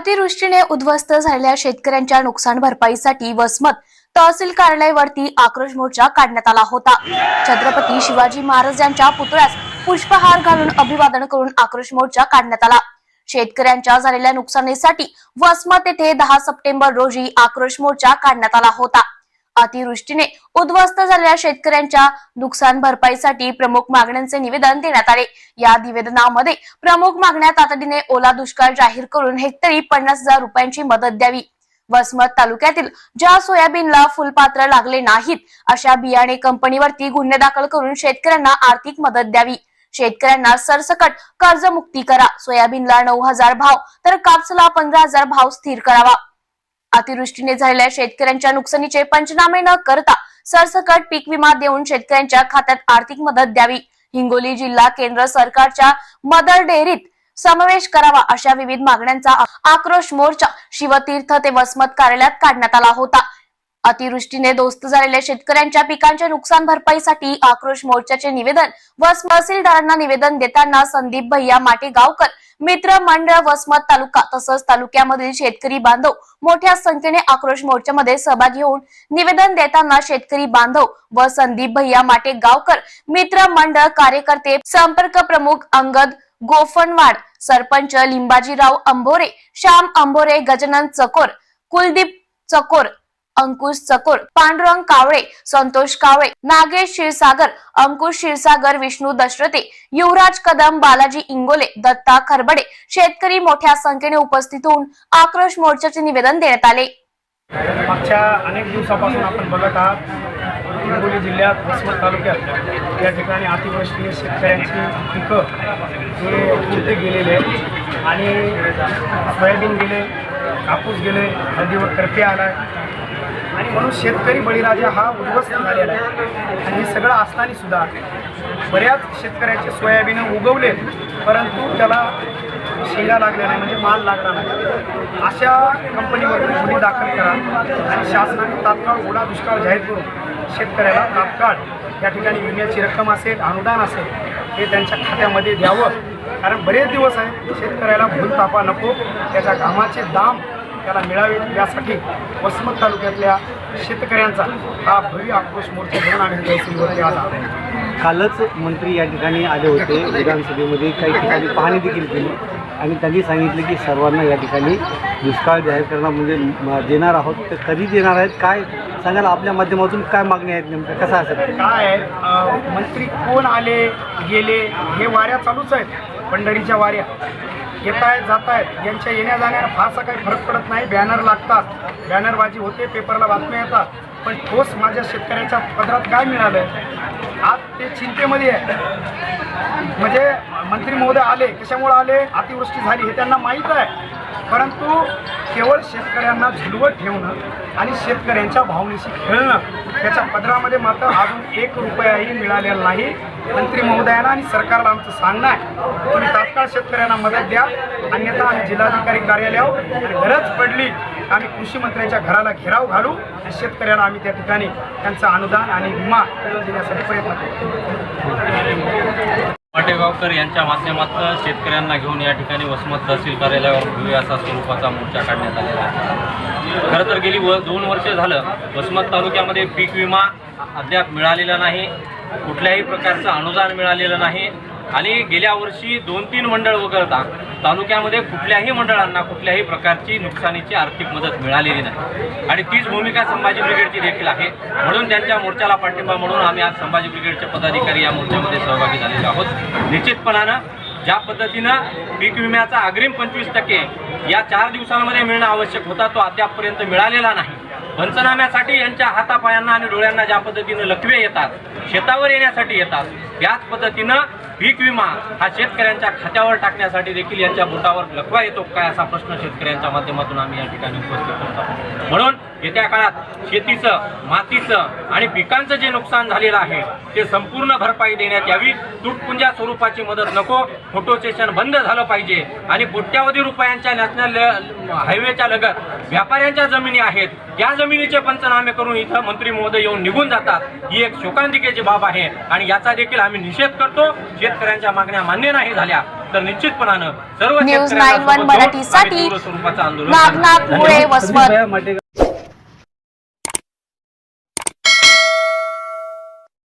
अतिवृष्टीने उद्ध्वस्त झालेल्या शेतकऱ्यांच्या नुकसान भरपाईसाठी वसमत तहसील कार्यालयावरती आक्रोश मोर्चा काढण्यात आला होता. छत्रपती शिवाजी महाराज यांच्या पुतळ्यास पुष्पहार घालून अभिवादन करून आक्रोश मोर्चा काढण्यात आला. शेतकऱ्यांच्या झालेल्या नुकसानीसाठी वसमत येथे दहा सप्टेंबर रोजी आक्रोश मोर्चा काढण्यात आला होता. अतिवृष्टीने उद्ध्वस्त झालेल्या शेतकऱ्यांच्या नुकसान भरपाईसाठी प्रमुख मागण्यांचे निवेदन देण्यात आले. या निवेदनामध्ये प्रमुख मागण्या तातडीने ओला दुष्काळ जाहीर करून हेक्टरी पन्नास हजार रुपयांची मदत द्यावी. वसमत तालुक्यातील ज्या सोयाबीनला फुलपात्र लागले नाहीत अशा बियाणे कंपनीवरती गुन्हे दाखल करून शेतकऱ्यांना आर्थिक मदत द्यावी. शेतकऱ्यांना सरसकट कर्जमुक्ती करा. सोयाबीनला नऊ हजार भाव तर कापसाला पंधरा हजार भाव स्थिर करावा. अतिवृष्टीने झालेल्या शेतकऱ्यांच्या नुकसानीचे पंचनामे न करता सरसकट पीक विमा देऊन शेतकऱ्यांच्या खात्यात आर्थिक मदत द्यावी. हिंगोली जिल्हा केंद्र सरकारच्या मदर डेअरीत समावेश करावा अशा विविध मागण्यांचा आक्रोश मोर्चा शिवतीर्थ ते वसमत कार्यालयात काढण्यात आला होता. अतिवृष्टीने दोस्त झालेल्या शेतकऱ्यांच्या पिकांच्या नुकसान भरपाईसाठी आक्रोश मोर्चाचे निवेदन व तहसीलदारांना निवेदन देताना संदीप भैया माटेगावकर मित्र मंडळ वसमत तालुका तसंच तालुक्यामधील शेतकरी बांधव मोठ्या संख्येने आक्रोश मोर्चामध्ये सहभागी होऊन निवेदन देताना शेतकरी बांधव व संदीप भैया माटेगावकर मित्र मंडळ कार्यकर्ते संपर्क प्रमुख अंगद गोफणवाड सरपंच लिंबाजीराव अंबोरे श्याम अंबोरे गजानन चकोर कुलदीप चकोर अंकुश चकोर पांडुरंग कावळे संतोष कावळे नागेश क्षीरसागर अंकुश क्षीरसागर विष्णू दशरथे युवराज कदम बालाजी इंगोले दत्ता खरबडे शेतकरी मोठ्या संख्येने उपस्थित होऊन आक्रोश मोर्चाचे निवेदन देण्यात आले. मागच्या अनेक दिवसापासून आपण बघत आहात हिंगोली जिल्ह्यात वसमत तालुक्यात या ठिकाणी अतिवृष्टीने शेतकऱ्यांची पिकं हे पुरते गेलेले आणि सोयाबीन गेले कापूस गेले नदीवर करपे आला आणि म्हणून शेतकरी बळीराजा हा उद्ध्वस्त झालेला आहे. आणि हे सगळं असताना सुद्धा बऱ्याच शेतकऱ्याचे सोयाबीन उगवले परंतु त्याला शेंगा लागल्या नाही म्हणजे माल लागला नाही. अशा कंपनीवर गुन्हे दाखल करा आणि शासनाने तात्काळ ओढा दुष्काळ जाहीर करून शेतकऱ्याला तात्काळ या ठिकाणी विम्याची रक्कम असेल अनुदान असेल हे त्यांच्या खात्यामध्ये द्यावं. कारण बरेच दिवस आहे शेतकऱ्याला भूलतापा नको त्याच्या घामाचे दाम त्याला मिळावेत यासाठी वसमत तालुक्यातल्या शेतकऱ्यांचा हा भव्य आक्रोश मोर्चा घेऊन आम्ही तहसीलवरती आला कालच मंत्री या ठिकाणी आले होते विधानसभेमध्ये काही ठिकाणी पाहणी देखील केली. आणि त्यांनी सांगितलं की सर्वांना या ठिकाणी दुष्काळ जाहीर करणार म्हणजे देणार आहोत. तर कधी देणार आहेत काय सांगाल? आपल्या माध्यमातून काय मागणी आहेत नेमक्या? कसा असेल? काय मंत्री कोण आले गेले हे वाऱ्या चालूच आहेत. पंढरीच्या वाऱ्या येत आहेत जात आहेत यांच्या येण्या जाण्याला फारसा काही फरक पडत नाही. बॅनर लागतात. बॅनरबाजी होते पेपरला बातम्या येतात. पण ठोस माझ्या शेतकऱ्याच्या पदरात काय मिळालं आज ते चिंतेमध्ये आहे. म्हणजे मंत्री महोदय आले कशामुळे आले? अतिवृष्टी झाली हे त्यांना माहीत आहे. परंतु केवळ शेतकऱ्यांना झुलवत ठेवणं आणि शेतकऱ्यांच्या भावनेशी खेळणं त्याच्या पदरामध्ये मात्र अजून एक रुपयाही मिळालेला नाही. मंत्री महोदयांना आणि सरकारला आमचं सांगणं आहे. तुम्ही तात्काळ शेतकऱ्यांना मदत द्या. अन्यथा आम्ही जिल्हाधिकारी कार्यालयावर आणि गरज पडली आम्ही कृषी मंत्र्यांच्या घराला घेराव घालू आणि शेतकऱ्याला आम्ही त्या ठिकाणी त्यांचं अनुदान आणि विमा मिळवून देण्यासाठी प्रयत्न करू. पाटेगावकर यांच्या माध्यमातून शेतकऱ्यांना घेऊन या ठिकाणी वसमत तहसील कार्यालयावर भव्य असा स्वरूपाचा मोर्चा काढण्यात आलेला आहे. खरं तर गेली व दोन वर्ष झालं वसमत तालुक्यामध्ये पीक विमा अद्याप मिळालेला नाही. कुठल्याही प्रकारचं अनुदान मिळालेलं नाही. आणि गेल्या वर्षी दोन तीन मंडळ वगळता तालुक्यामध्ये कुठल्याही मंडळांना कुठल्याही प्रकारची नुकसानीची आर्थिक मदत मिळालेली नाही. आणि तीच भूमिका संभाजी ब्रिगेडची देखील आहे. म्हणून त्यांच्या मोर्चाला पाठिंबा म्हणून आम्ही आज संभाजी ब्रिगेडचे पदाधिकारी या मोर्चामध्ये सहभागी झालेलो आहोत. निश्चितपणानं ज्या पद्धतीनं पीक विम्याचा अग्रिम पंचवीस टक्के या चार दिवसांमध्ये मिळणं आवश्यक होता तो अद्यापपर्यंत मिळालेला नाही. पंचनाम्यासाठी यांच्या हातापायांना आणि डोळ्यांना ज्या पद्धतीनं लकवे येतात शेतावर येण्यासाठी येतात त्याच पद्धतीनं पीक विमा हा शेतकऱ्यांच्या खात्यावर टाकण्यासाठी देखील यांच्या बोटावर लकवा येतो काय असा प्रश्न शेतकऱ्यांच्या माध्यमातून आम्ही या ठिकाणी उपस्थित करतो म्हणून येत्या काळात शेतीचं मातीचं आणि पिकांचं जे नुकसान झालेलं आहे ते संपूर्ण भरपाई देण्यात यावी. तुटपुंजा स्वरूपाची मदत नको. फोटो सेशन बंद झालं पाहिजे. आणि कोट्यावधी रुपयांच्या नॅशनल हायवेच्या लगत व्यापाऱ्यांच्या जमिनी आहेत. त्या जमिनीचे पंचनामे करून इथं मंत्री महोदय येऊन निघून जातात. ही एक शोकांतिकेची बाब आहे. आणि याचा देखील आम्ही निषेध करतो. शेतकऱ्यांच्या मागण्या मान्य नाही झाल्या तर निश्चितपणानं सर्व न्यूज शेतकऱ्यांना 91 सोबत घेऊन मराठीसाठी आम्ही तीव्र स्वरूपाचं आंदोलन